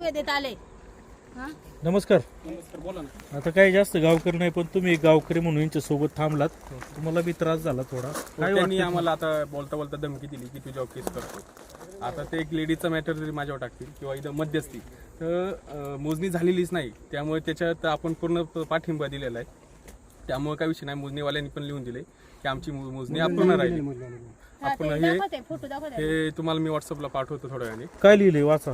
देत आले. हा? नमस्कार. नमस्कार बोला ना. आता काही जास्त गावकरी नाही पण तुम्ही एक गावकरी म्हणून यांच्या सोबत थांबलात. तुम्हाला बी त्रास झाला थोडा. काय त्यांनी आम्हाला आता बोलता बोलता धमकी दिली की तुझ्यावर केस करतो आता ते एक लेडीचा मॅटर जरी माझ्यावर टाकतील किंवा इथं मध्यस्थी तर मोजणी झालेलीच नाही. त्यामुळे त्याच्यात आपण पूर्ण पाठिंबा दिलेला आहे. त्यामुळे काय विषय नाही मोजणीवाल्यांनी पण लिहून दिले की आमची मोजणी अपूर्ण राहिली. हा, आपण ते हे हे तुम्हाला मी व्हॉट्सअपला पाठवतो थोड्या वेळाने. काय लिहिलंय वाचा.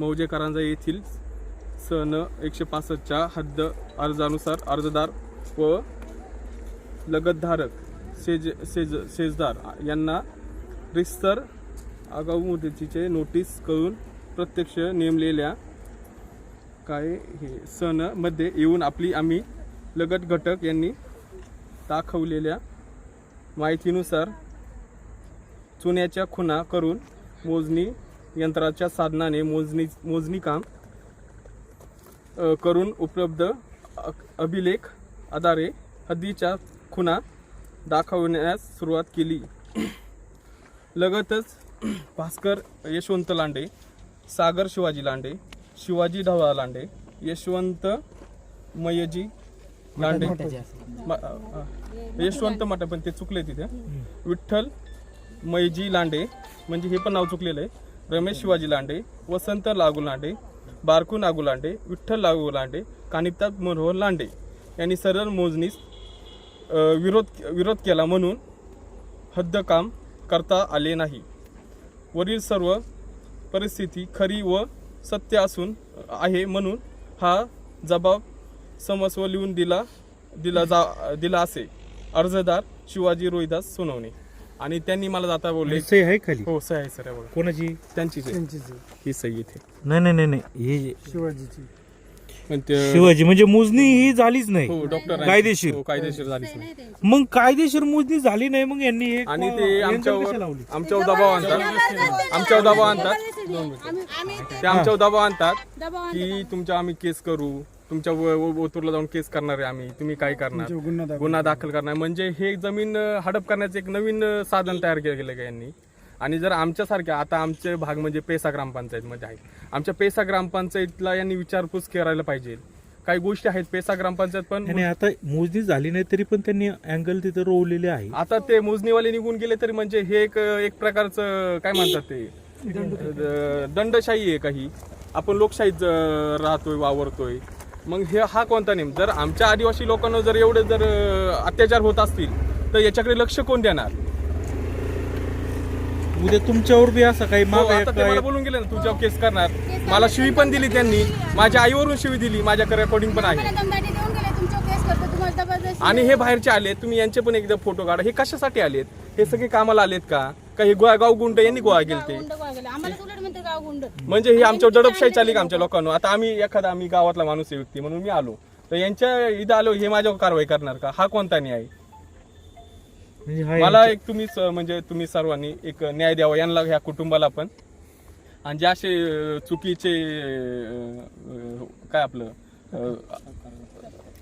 मौजेकरांजा येथील सन एकशे पासष्टच्या हद्द अर्जानुसार अर्जदार व लगतधारक सेज सेज सेजदार यांना रिस्तर आगाऊ मुदतीचे नोटीस करून प्रत्यक्ष नेमलेल्या काय हे सणमध्ये येऊन आपली आम्ही लगत घटक यांनी दाखवलेल्या माहितीनुसार चुन्याच्या खुणा करून मोजणी यंत्राच्या साधनाने मोजणी मोजणी काम करून उपलब्ध अभिलेख आधारे हद्दीच्या खुणा दाखवण्यास सुरुवात केली. लगतच भास्कर यशवंत लांडे सागर शिवाजी लांडे शिवाजी ढवळा लांडे यशवंत मयजी लांडे यशवंत मठ पण ते चुकले तिथे. विठ्ठल मैजी लांडे म्हणजे हे पण नाव चुकलेलं आहे. रमेश शिवाजी लांडे वसंत लागू लांडे बारकू नागू लांडे विठ्ठल लागू लांडे कानिपताप मनोहर लांडे यांनी सरळ मोजणीस विरोध विरोध केला म्हणून हद्दकाम करता आले नाही. वरील सर्व परिस्थिती खरी व सत्य असून आहे म्हणून हा जबाब समस्व लिहून दिला दिला जा दिला असे. अर्जदार शिवाजी रोहिदास सोनवणे. आणि त्यांनी मला जाता बोलले सही आहे खाली? हो सही आहे सर हे बघा. कोणाची? त्यांचीच आहे. ही सही इथे. नाही नाही नाही नाही. हे पण ते- शिवाजी म्हणजे मोजणी ही झालीच नाही. हो डॉक्टर कायदेशीर. हो कायदेशीर झालीच नाही. मग कायदेशीर मोजणी झाली नाही मग यांनी हे आणि ते आमच्यावर लावली? आमच्यावर दबाव आणतात. आमच्यावर दबाव आणतात. आम्ही ते आमच्यावर दबाव आणतात दबाव आणतो. की तुमच्या आम्ही केस करू. तुमच्या व- व- ओतूरला जाऊन केस करणार आहे आम्ही. तुम्ही काय करणार? गुन्हा दाखल करणार. म्हणजे हे जमीन अं, हडप करण्याचं एक नवीन अं, साधन तयार केलं गेलं यांनी. आणि जर आमच्यासारख्या आता आमचे भाग म्हणजे पेसा ग्रामपंचायतमध्ये आहेत. आमच्या पेसा ग्रामपंचायतला यांनी विचारपूस करायला पाहिजे. काही गोष्टी आहेत पेसा ग्रामपंचायत पण आणि आता मोजणी झाली नाही तरी पण त्यांनी अँगल तिथे रोवलेले आहे. आता ते मोजणीवाले निघून गेले तरी म्हणजे हे एक एक प्रकारचं काय म्हणतात ते? दंडशाही आहे काही. आपण लोकशाहीत अं, राहतोय वावरतोय. मग हे हा कोणता नेम? जर आमच्या आदिवासी लोकांना जर एवढे जर अत्याचार होत असतील तर याच्याकडे लक्ष कोण देणार? उद्या तुमच्यावर बी असं काही हो, माग आता ते मला बोलून गेले ना तुझ्यावर केस करणार. मला शिवी पण दिली त्यांनी. माझ्या आईवरून शिवी दिली माझ्याकडे रेकॉर्डिंग पण आहे. आम्हाला दमदाटी देऊन गेले तुमच्यावर केस करतो तुम्हाला जबरदस्ती. आणि हे बाहेरचे आलेत तुम्ही यांचे पण एकदा फोटो काढा. हे कशासाठी आलेत? हे सगळे कामाला आलेत का? का हे गोळा गाव गुंड यांनी गोळा केले. ते आम्हाला म्हणजे ही आमच्या दडपशाही चाली का आमच्या लोकांना आता आम्ही एखादा आम्ही गावातला माणूस आहे व्यक्ती म्हणून मी आलो. तर यांच्या इथं आलो हे माझ्यावर कारवाई करणार का? हा कोणता न्याय? म्हणजे हा मला एक तुम्ही स- म्हणजे तुम्ही सर्वांनी एक न्याय द्यावा यांना ह्या कुटुंबाला पण. आणि जे असे अं, चुकीचे अं, काय आपलं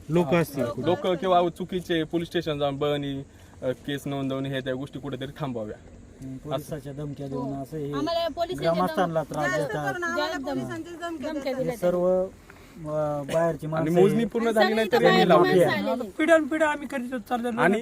लोक असतील. लोक किंवा चुकीचे पोलीस स्टेशन जाऊन बनी केस नोंदवणे हे त्या गोष्टी कुठेतरी थांबवाव्या. पोलिसाच्या धमक्या देऊन असं हे आम्हाला पोलीस ग्रामस्थांना त्रास देतात. हे सर्व अं, बाहेरची आणि माणसं मोजणी पूर्ण झाली नाही तर यांनी लावली. पिढ्यान पिढ्या आम्ही करीत चाललेलो आणि